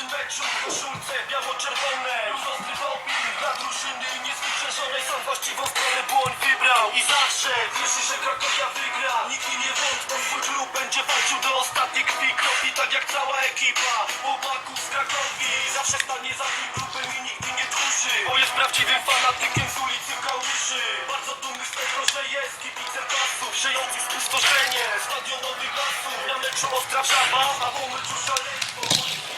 meczu Koszulce biało-czerwone Ostry doping dla drużyny niezwyciężonej Sam właściwą stronę błoń wybrał. I zawsze wierzy, że Krakowia wygra. Nigdy nie wątpią, twój klub będzie walczył do ostatniej krwi Kropi tak jak cała ekipa. Chłopaków z Krakowi Zawsze stanie za tym klubem i nigdy nie tchórzy Bo jest prawdziwym fanatykiem z ulicy Kałuży. Bardzo dumny z tego, że jest kibicem klasów Przejący spustoszenie stadionowych lasów. Na meczu Ostra Żaba, a po meczu szaleństwo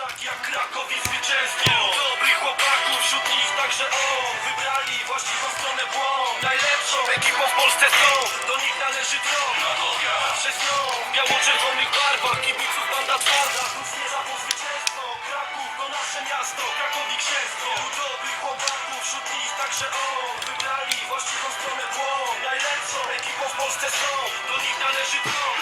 tak jak Krakowi zwycięstwo. Dobrych chłopaków, wśród nich także on. Wybrali właściwą stronę błąd. Najlepszą ekipą w Polsce są. Do nich należy tron nią w biało-czerwonych barwach Kibiców banda twarda. Znów zmierza po zwycięstwo. Kraków to nasze miasto. Krakowi księstwo. Dobrych chłopaków, wśród nich także on. Wybrali właściwą stronę Polsce są Do nich należy tron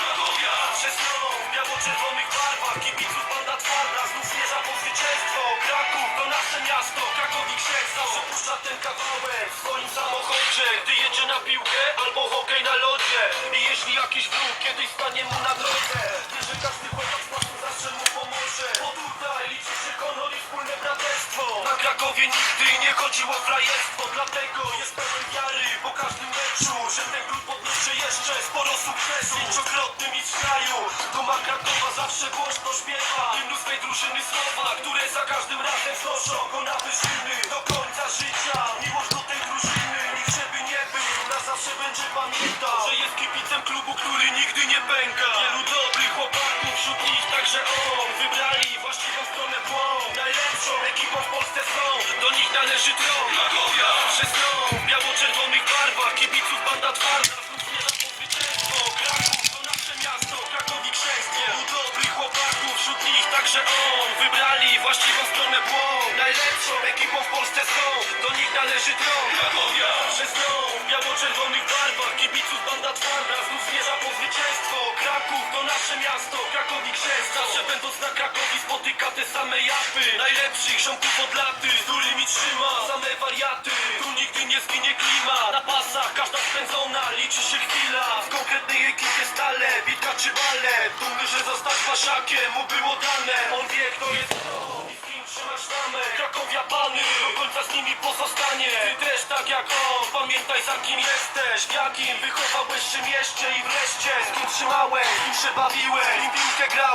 Przez nią w biało-czerwonych barwach. Kibiców banda twarda Znów zmierza po zwycięstwo. Kraków to nasze miasto Krakowi księstwo Przepuszcza ten kawałek. W swoim samochodzie Gdy jedzie na piłkę albo hokej na lodzie. I jeśli jakiś wróg kiedyś stanie mu na drodze Wie, że każdy chłopak z pasu zawsze mu pomoże. Bo tutaj liczy się honor i wspólne braterstwo. Na Krakowie nigdy nie chodziło o frajerstwo Dlatego jest pełen wiary jeszcze sporo sukcesu Pięciokrotny mistrz kraju Duma Krakowa zawsze głośno śpiewa. Hymnu swej drużyny słowa Które za każdym razem wznoszą go na wyżyny. Do końca życia miłość do tej drużyny. Nikt żeby nie był, na zawsze będzie pamiętał Że jest kibicem klubu, który nigdy nie pęka. Wielu dobrych chłopaków, wśród nich także on. Wybrali właściwą stronę błąd Najlepszą ekipą w Polsce są. Do nich należy tron. Krakowia Przez nią biało-czerwonych barwach Kibiców banda twarda także on Wybrali właściwą stronę błąd. Najlepszą ekipą w Polsce są Do nich należy tron. Krakowia Przez nią biało-czerwonych barwach Kibiców banda twarda Znów zmierza po zwycięstwo. Kraków to nasze miasto Krakowi księstwo Zawsze będąc na Krakowi spotyka te same japy. Najlepszych ziomków od laty Z którymi trzyma same wariaty. Tu nigdy nie zginie klima Na pasach każda spędzona Liczy się chwila. W konkretnej ekipie stale Bitka czy balet Dumny, że waszakiem Mu było dane. On wie kto jest kto I z kim trzymasz tamę Krakowia pany Do końca z nimi pozostanie. Ty też tak jak on Pamiętaj za kim jesteś. Jakim wychowałeś się mieście I wreszcie z kim trzymałeś kim się bawiłeś. Kim piłkę grałeś